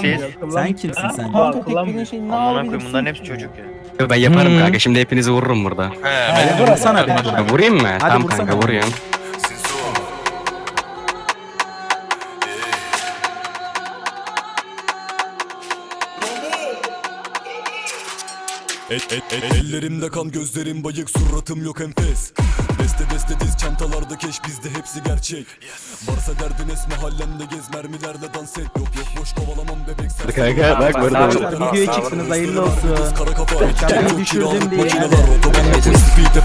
Siz. Sen kimsin sen? Kanka tekbirinin şeyini ne Amına koyayım bunların hepsi çocuk ya. Ben yaparım Hmm. kanka şimdi hepinizi vururum burada. He. Hadi vursana beni burada. Ya vurayım mı? tamam vursana. kanka vuruyorum. El, el, el- ellerimde kan gözlerim bayık suratım yok enfes Beste beste diz çantalarda keş bizde hepsi gerçek Varsa derdin es mahallende gez mermilerle dans et Yok yok boş kovalamam sen Kanka bak burada. Arkadaşlar videoya çıktınız hayırlı olsun. Yok. düşürdüm. Diye.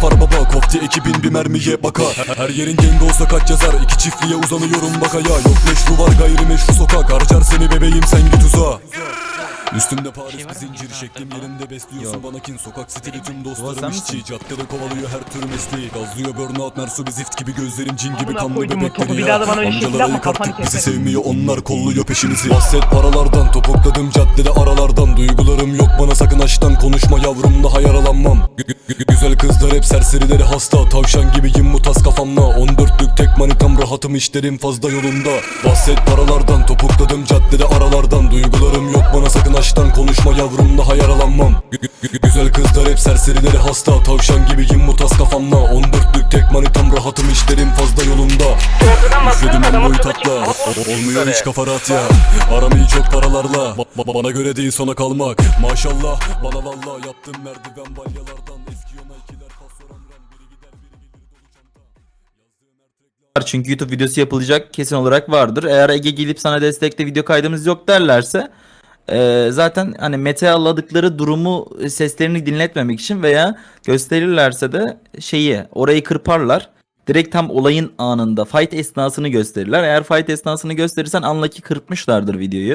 far baba Kofti ekibin bir mermiye bakar. Her yerin gengi olsa kaç yazar? İki çiftliğe uzanıyorum bakaya Yok meşru var gayrimeşru sokak. Harcar seni bebeğim sen git uzağa Üstümde Paris bir zincir şeklim yerinde besliyorsun. Bana kin Sokak stili tüm dostlarım işçi. Caddede kovalıyor her tür mesleği. Gazlıyor burnout mersu bir zift gibi gözlerim cin gibi kanlı bebekleri ya daha da bana öyle şekil Amcalara yapma, yık kafanı artık bizi sevmiyor. Onlar kolluyor peşimizi. Bahset paralardan topukladım caddede aralardan. Duygularım yok bana sakın aştan konuşma yavrum daha yaralanmam. Gü- gü- gü- Güzel kızlar hep serserileri hasta. Tavşan gibiyim mutas kafamla 14'lük tek manitam rahatım işlerim fazla yolunda. Bahset paralardan topukladım caddede aralardan. Duygularım yok bana sakın aştan konuşma yavrum daha yaralanmam Gü- gü- gü- Güzel kızlar hep serserileri hasta. Tavşan gibiyim mutas kafamla 14'lük tek manitam rahatım işlerim fazla yolunda. Üfledim ben boyu tatla Olmuyor hiç kafa rahat ya. Aramayı çok paralarla. Ba- ba- Bana göre değil sona kalmak. Maşallah bana valla yaptım merdiven balyalardan Eski yona çünkü YouTube videosu yapılacak kesin olarak vardır. Eğer Ege gelip sana destekte video kaydımız yok derlerse e, zaten hani metealladıkları durumu e, seslerini dinletmemek için veya gösterirlerse de şeyi orayı kırparlar. Direkt tam olayın anında fight esnasını gösterirler. Eğer fight esnasını gösterirsen anla ki kırpmışlardır videoyu.